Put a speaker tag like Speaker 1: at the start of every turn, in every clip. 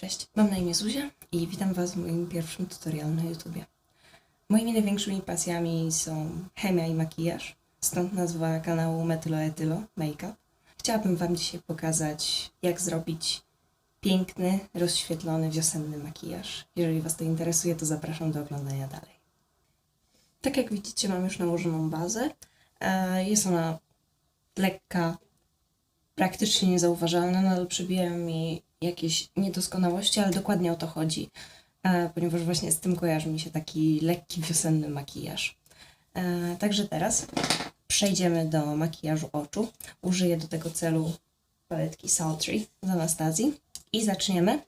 Speaker 1: Cześć, mam na imię Zuzia i witam Was w moim pierwszym tutorialu na YouTubie. Moimi największymi pasjami są chemia i makijaż, stąd nazwa kanału Metyloetylo Makeup. Chciałabym Wam dzisiaj pokazać, jak zrobić piękny, rozświetlony, wiosenny makijaż. Jeżeli Was to interesuje, to zapraszam do oglądania dalej. Tak jak widzicie, mam już nałożoną bazę. E, Jest ona lekka, praktycznie niezauważalna, nadal przybijają mi jakieś niedoskonałości, ale dokładnie o to chodzi, e, ponieważ właśnie z tym kojarzy mi się taki lekki wiosenny makijaż. E, Także teraz przejdziemy do makijażu oczu. Użyję do tego celu paletki Sultry z Anastazji i zaczniemy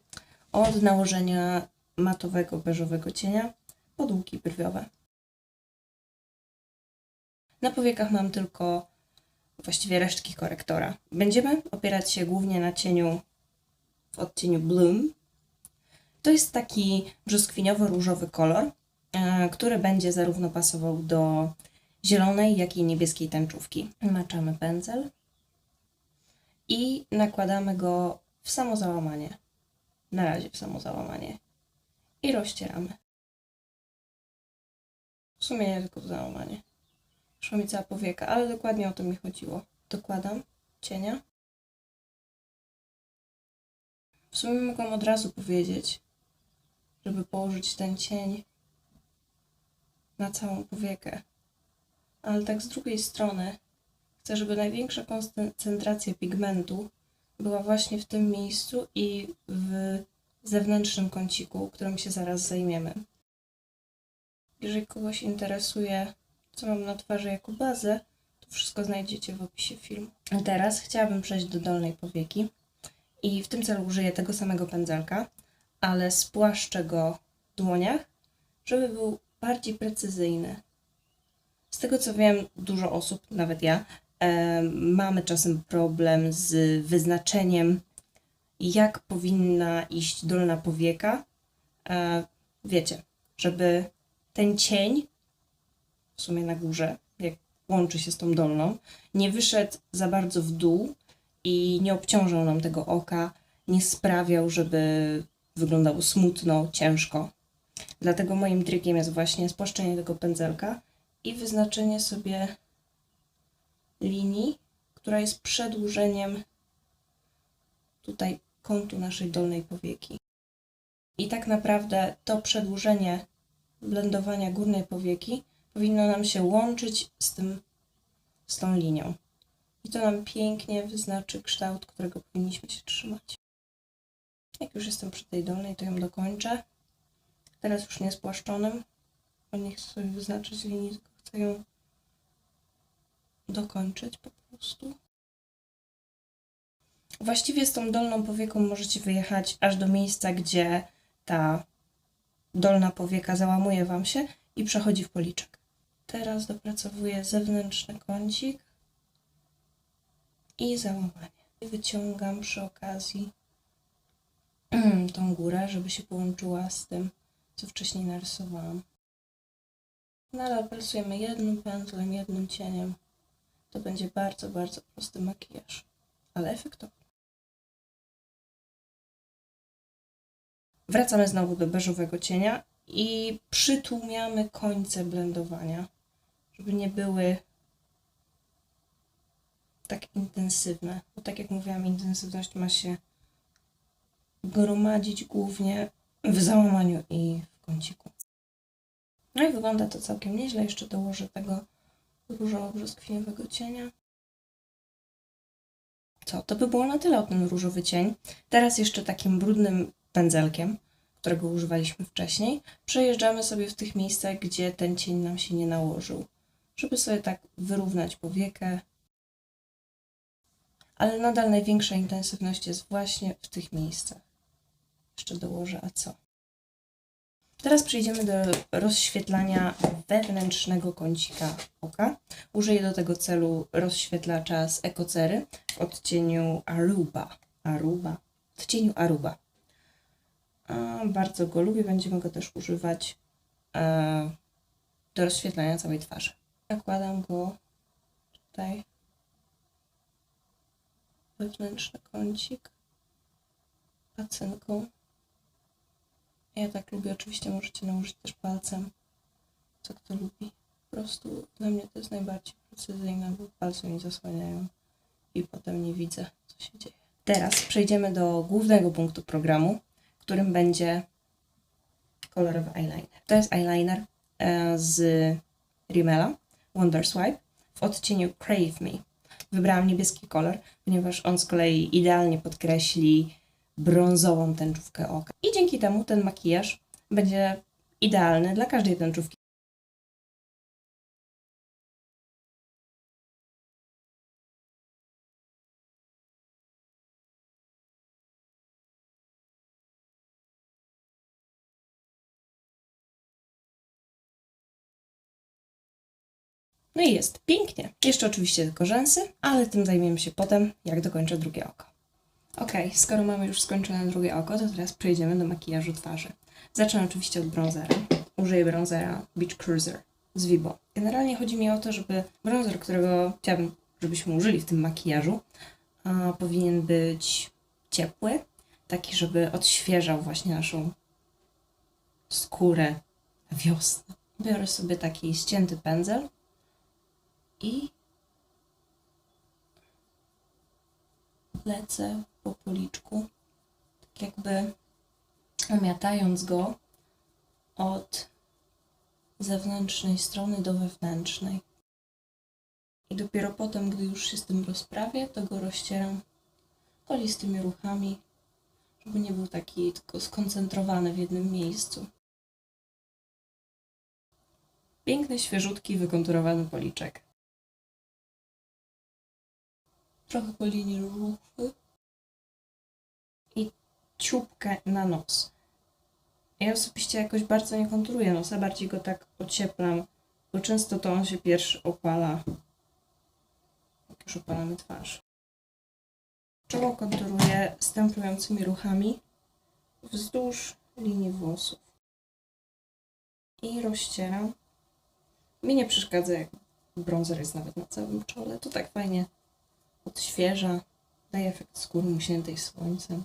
Speaker 1: od nałożenia matowego, beżowego cienia pod łuki brwiowe. Na powiekach mam tylko właściwie resztki korektora. Będziemy opierać się głównie na cieniu w odcieniu Bloom. To jest taki brzoskwiniowo-różowy kolor, e, który będzie zarówno pasował do zielonej, jak i niebieskiej tęczówki. Maczamy pędzel i nakładamy go w samo załamanie. Na razie w samo załamanie. I rozcieramy. W sumie nie tylko w załamanie. Szła mi cała powieka, ale dokładnie o to mi chodziło. Dokładam cienia. W sumie mogłam od razu powiedzieć, żeby położyć ten cień na całą powiekę. Ale tak z drugiej strony chcę, żeby największa koncentracja pigmentu była właśnie w tym miejscu i w zewnętrznym kąciku, którym się zaraz zajmiemy. Jeżeli kogoś interesuje, co mam na twarzy jako bazę, to wszystko znajdziecie w opisie filmu. A teraz chciałabym przejść do dolnej powieki. I w tym celu użyję tego samego pędzelka, ale spłaszczę go w dłoniach, żeby był bardziej precyzyjny. Z tego co wiem, dużo osób, nawet ja, e, mamy czasem problem z wyznaczeniem, jak powinna iść dolna powieka. E, wiecie, żeby ten cień, w sumie na górze, jak łączy się z tą dolną, nie wyszedł za bardzo w dół, i nie obciążał nam tego oka, nie sprawiał, żeby wyglądało smutno, ciężko. Dlatego moim trikiem jest właśnie spłaszczenie tego pędzelka i wyznaczenie sobie linii, która jest przedłużeniem tutaj kątu naszej dolnej powieki. I tak naprawdę to przedłużenie blendowania górnej powieki powinno nam się łączyć z tym, z tą linią. I to nam pięknie wyznaczy kształt, którego powinniśmy się trzymać. Jak już jestem przy tej dolnej, to ją dokończę. Teraz już nie spłaszczonym, bo nie chcę sobie wyznaczyć linii, tylko chcę ją dokończyć po prostu. Właściwie z tą dolną powieką możecie wyjechać aż do miejsca, gdzie ta dolna powieka załamuje Wam się i przechodzi w policzek. Teraz dopracowuję zewnętrzny kącik i załamanie. Wyciągam przy okazji tą górę, żeby się połączyła z tym, co wcześniej narysowałam. Nadal pracujemy jednym pędzlem, jednym cieniem. To będzie bardzo, bardzo prosty makijaż, ale efektowny. Wracamy znowu do beżowego cienia i przytłumiamy końce blendowania, żeby nie były tak intensywne. Bo tak jak mówiłam, intensywność ma się gromadzić głównie w załamaniu i w kąciku. No i wygląda to całkiem nieźle. Jeszcze dołożę tego różowo-brzoskwiniowego cienia. Co? To by było na tyle o ten różowy cień. Teraz jeszcze takim brudnym pędzelkiem, którego używaliśmy wcześniej, przejeżdżamy sobie w tych miejscach, gdzie ten cień nam się nie nałożył, żeby sobie tak wyrównać powiekę, ale nadal największa intensywność jest właśnie w tych miejscach. Jeszcze dołożę, a co? Teraz przejdziemy do rozświetlania wewnętrznego kącika oka. Użyję do tego celu rozświetlacza z Ekocery w odcieniu Aruba. Aruba. W Aruba. A, bardzo go lubię, będziemy go też używać e, do rozświetlania całej twarzy. Nakładam go tutaj wewnętrzny kącik pacynką Ja tak lubię, oczywiście możecie nałożyć też palcem, co kto lubi. Po prostu dla mnie to jest najbardziej precyzyjne, bo palce mi zasłaniają i potem nie widzę, co się dzieje. Teraz przejdziemy do głównego punktu programu, którym będzie kolorowy eyeliner. To jest eyeliner e, z Rimmela Wonder Swipe w odcieniu Crave Me. Wybrałam niebieski kolor, ponieważ on z kolei idealnie podkreśli brązową tęczówkę oka. I dzięki temu ten makijaż będzie idealny dla każdej tęczówki. No i jest pięknie. Jeszcze oczywiście tylko rzęsy, ale tym zajmiemy się potem, jak dokończę drugie oko. Ok, skoro mamy już skończone drugie oko, to teraz przejdziemy do makijażu twarzy. Zacznę oczywiście od bronzera. Użyję bronzera Beach Cruiser z Vibo. Generalnie chodzi mi o to, żeby bronzer, którego chciałabym, żebyśmy użyli w tym makijażu, a, powinien być ciepły, taki, żeby odświeżał właśnie naszą skórę na wiosnę. Biorę sobie taki ścięty pędzel i lecę po policzku, tak jakby omiatając go od zewnętrznej strony do wewnętrznej. I dopiero potem, gdy już się z tym rozprawię, to go rozcieram kolistymi ruchami, żeby nie był taki tylko skoncentrowany w jednym miejscu. Piękny, świeżutki, wykonturowany policzek. Trochę po linii rufy i ciupkę na nos. Ja osobiście jakoś bardzo nie konturuję nosa, bardziej go tak ocieplam, bo często to on się pierwszy opala, jak już opalamy twarz. Czoło konturuję stemplującymi ruchami wzdłuż linii włosów. I rozcieram. Mi nie przeszkadza, jak bronzer jest nawet na całym czole. To tak fajnie odświeża, daje efekt skóry musiętej słońcem.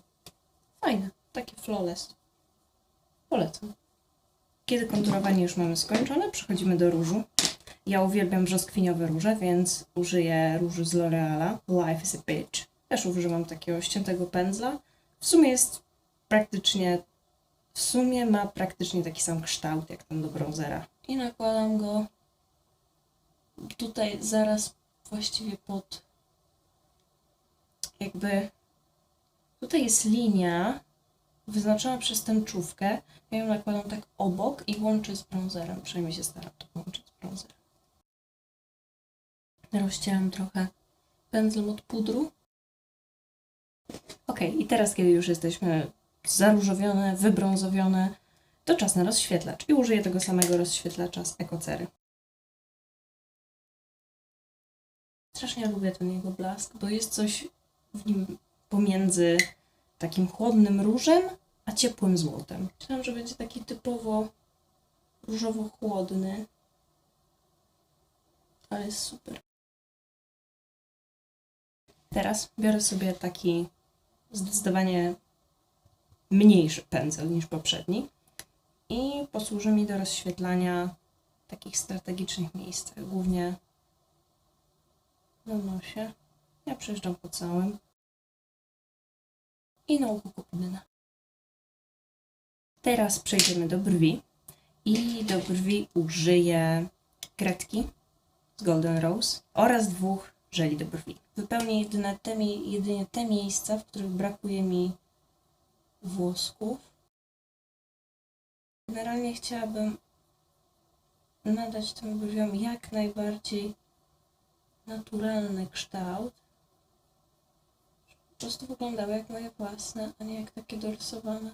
Speaker 1: Fajne, takie flawless. Polecam. Kiedy konturowanie już mamy skończone, przechodzimy do różu. Ja uwielbiam brzoskwiniowe róże, więc użyję różu z L'Oreala. Life is a Bitch. Też używam takiego ściętego pędzla. W sumie jest praktycznie, w sumie ma praktycznie taki sam kształt jak ten do bronzera. I nakładam go tutaj zaraz właściwie pod jakby tutaj jest linia wyznaczona przez tęczówkę. Ja ją nakładam tak obok i łączę z bronzerem. Przynajmniej się staram to łączyć z bronzerem. Rozcieram trochę pędzlem od pudru. Ok, i teraz, kiedy już jesteśmy zaróżowione, wybrązowione, to czas na rozświetlacz. I użyję tego samego rozświetlacza z Ekocery. Strasznie lubię ten jego blask, bo jest coś w nim pomiędzy takim chłodnym różem, a ciepłym złotem. Myślałam, że będzie taki typowo różowo-chłodny, ale jest super. Teraz biorę sobie taki zdecydowanie mniejszy pędzel niż poprzedni i posłuży mi do rozświetlania takich strategicznych miejsc, głównie na nosie. Ja przejeżdżam po całym i na uchu kupnyna. Teraz przejdziemy do brwi i do brwi użyję kredki z Golden Rose oraz dwóch żeli do brwi. Wypełnię jedynie te, jedynie te miejsca, w których brakuje mi włosków. Generalnie chciałabym nadać tym brwiom jak najbardziej naturalny kształt. Po prostu wyglądały jak moje własne, a nie jak takie dorysowane.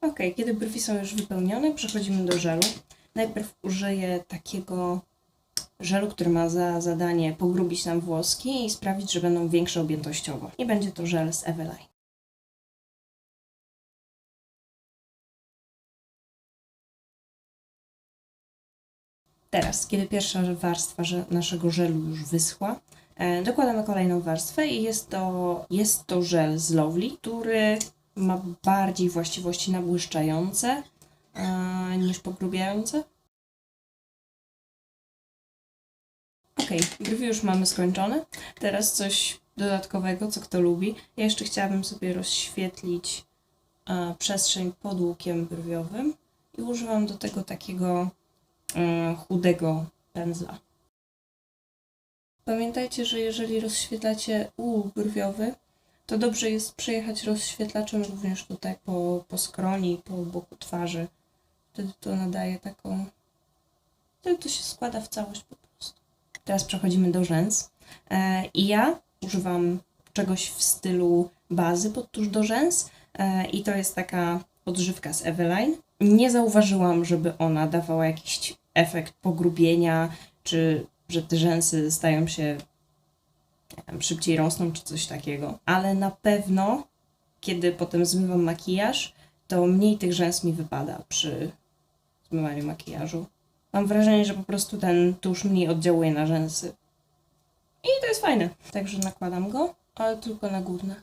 Speaker 1: Ok, kiedy brwi są już wypełnione, przechodzimy do żelu. Najpierw użyję takiego żelu, który ma za zadanie pogrubić nam włoski i sprawić, że będą większe objętościowo. I będzie to żel z Eveline. Teraz, kiedy pierwsza warstwa naszego żelu już wyschła, E, Dokładamy kolejną warstwę i jest to, jest to żel z Lovely, który ma bardziej właściwości nabłyszczające e, niż pogrubiające. Ok, brwi już mamy skończone. Teraz coś dodatkowego, co kto lubi. Ja jeszcze chciałabym sobie rozświetlić e, przestrzeń pod łukiem brwiowym i używam do tego takiego chudego pędzla. Pamiętajcie, że jeżeli rozświetlacie łuk brwiowy, to dobrze jest przejechać rozświetlaczem również tutaj po, po skroni, po boku twarzy. Wtedy to nadaje taką. Wtedy to się składa w całość po prostu. Teraz przechodzimy do rzęs. E, I ja używam czegoś w stylu bazy pod tusz do rzęs. E, I to jest taka odżywka z Eveline. Nie zauważyłam, żeby ona dawała jakiś efekt pogrubienia, czy że te rzęsy stają się wiem, szybciej rosną, czy coś takiego. Ale na pewno, kiedy potem zmywam makijaż, to mniej tych rzęs mi wypada przy zmywaniu makijażu. Mam wrażenie, że po prostu ten tusz mniej oddziałuje na rzęsy. I to jest fajne. Także nakładam go, ale tylko na górne.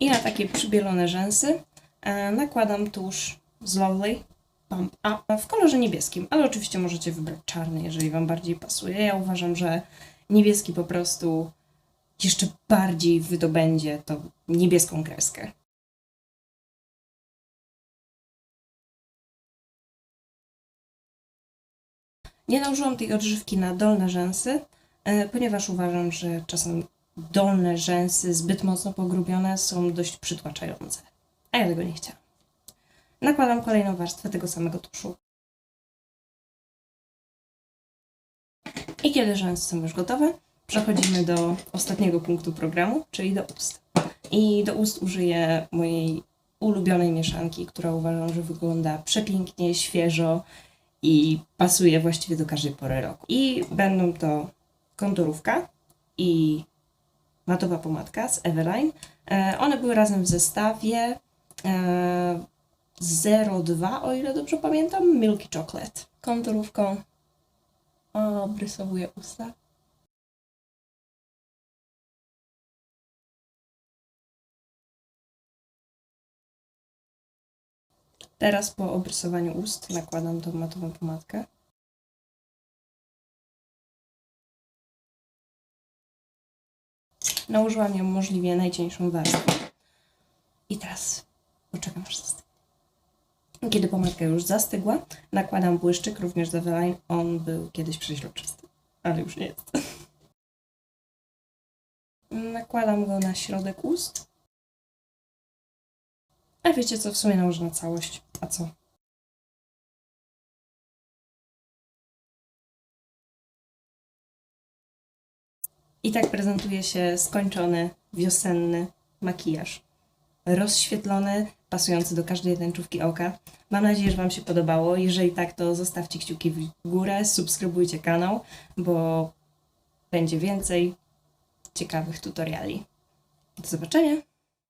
Speaker 1: I na takie przybielone rzęsy e, nakładam tusz z Lovely Pump Up w kolorze niebieskim, ale oczywiście możecie wybrać czarny, jeżeli Wam bardziej pasuje. Ja uważam, że niebieski po prostu jeszcze bardziej wydobędzie tą niebieską kreskę. Nie nałożyłam tej odżywki na dolne rzęsy, e, ponieważ uważam, że czasem dolne rzęsy zbyt mocno pogrubione są dość przytłaczające. A ja tego nie chciałam. Nakładam kolejną warstwę tego samego tuszu. I kiedy rzęsy są już gotowe, przechodzimy do ostatniego punktu programu, czyli do ust. I do ust użyję mojej ulubionej mieszanki, która uważam, że wygląda przepięknie, świeżo i pasuje właściwie do każdej pory roku. I będą to konturówka i matowa pomadka z Eveline. E, One były razem w zestawie. E, 02, o ile dobrze pamiętam, Milky Chocolate. Konturówką obrysowuję usta. Teraz po obrysowaniu ust nakładam tą matową pomadkę. Nałożyłam ją możliwie najcieńszą warstwę. I teraz poczekam aż zastygnie. Kiedy pomadka już zastygła, nakładam błyszczyk również z Eveline. On był kiedyś przeźroczysty, ale już nie jest. Nakładam go na środek ust. A wiecie co, w sumie nałożę na całość. A co? I tak prezentuje się skończony wiosenny makijaż. Rozświetlony, pasujący do każdej tęczówki oka. Mam nadzieję, że Wam się podobało. Jeżeli tak, to zostawcie kciuki w górę, subskrybujcie kanał, bo będzie więcej ciekawych tutoriali. Do zobaczenia!